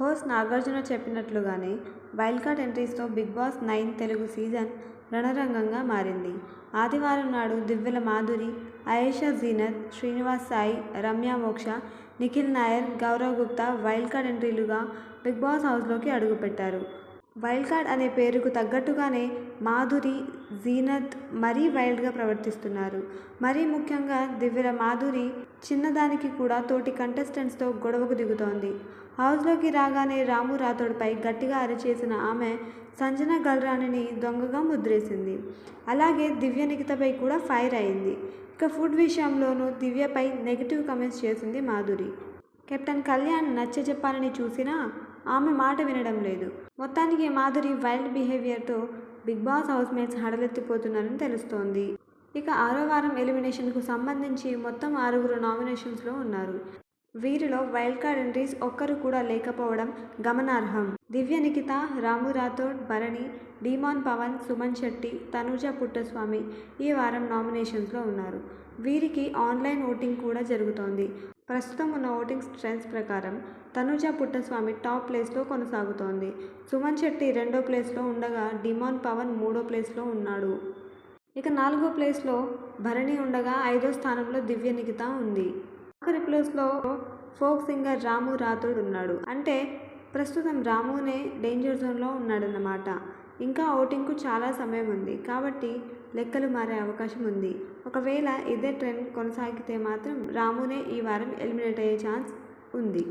Host Nagarjuna చెప్పినట్లుగానే wild card ఎంట్రీస్తో Bigg Boss nine Telugu season రణరంగంగా మారింది. ఆదివారం నాడు దివ్యల మాధురి అయేషా జీనత్ శ్రీనివాస్ సాయి రమ్య మోక్ష నిఖిల్ నాయర్ గౌరవ్ గుప్తా వైల్డ్ కార్డ్ ఎంట్రీలుగా బిగ్ బాస్ హౌస్లోకి అడుగుపెట్టారు. వైల్డ్ కార్డ్ అనే పేరుకు తగ్గట్టుగానే మాధురి జీనత్ మరీ వైల్డ్గా ప్రవర్తిస్తున్నారు. మరీ ముఖ్యంగా దివ్యల మాధురి చిన్నదానికి కూడా తోటి కంటెస్టెంట్స్తో గొడవకు దిగుతోంది. హౌస్లోకి రాగానే రాము రాథోడ్పై గట్టిగా అరిచేసిన ఆమె సంజన గల్రాణిని దొంగగా ముద్రేసింది. అలాగే దివ్య నిఖితపై కూడా ఫైర్ అయింది. ఇక ఫుడ్ విషయంలోనూ దివ్యపై నెగిటివ్ కమెంట్స్ చేసింది మాధురి. కెప్టెన్ కళ్యాణ్ నచ్చ చెప్పాలని చూసినా ఆమె మాట వినడం లేదు. మొత్తానికి మాధురి వైల్డ్ బిహేవియర్తో బిగ్ బాస్ హౌస్ మేట్స్ హడలెత్తిపోతున్నారని తెలుస్తోంది. ఇక ఆరో వారం ఎలిమినేషన్కు సంబంధించి మొత్తం ఆరుగురు నామినేషన్స్లో ఉన్నారు. వీరిలో వైల్డ్ కార్డ్ ఎంట్రీస్ ఒక్కరు కూడా లేకపోవడం గమనార్హం. దివ్య నిఖిత రాము రాథోడ్ భరణి డీమాన్ పవన్ సుమన్ శెట్టి తనూజ పుట్టస్వామి ఈ వారం నామినేషన్స్లో ఉన్నారు. వీరికి ఆన్లైన్ ఓటింగ్ కూడా జరుగుతోంది. ప్రస్తుతం ఉన్న ఓటింగ్ ట్రెండ్స్ ప్రకారం తనుజ పుట్టస్వామి టాప్ ప్లేస్లో కొనసాగుతోంది. సుమన్ శెట్టి రెండో ప్లేస్లో ఉండగా డిమాన్ పవన్ మూడో ప్లేస్లో ఉన్నాడు. ఇక నాలుగో ప్లేస్లో భరణి ఉండగా ఐదో స్థానంలో దివ్య నిఖిత ఉంది. ఆఖరి ప్లేస్లో ఫోక్ సింగర్ రాము రాథోడ్ ఉన్నాడు. అంటే ప్రస్తుతం రామునే డేంజర్ జోన్లో ఉన్నాడన్నమాట. ఇంకా ఓటింగ్కు చాలా సమయం ఉంది. కాబట్టి లెక్కలు మారే అవకాశం ఉంది. ఒకవేళ ఇదే ట్రెండ్ కొనసాగితే మాత్రం రామునే ఈ వారం ఎలిమినేట్ అయ్యే ఛాన్స్ ఉంది.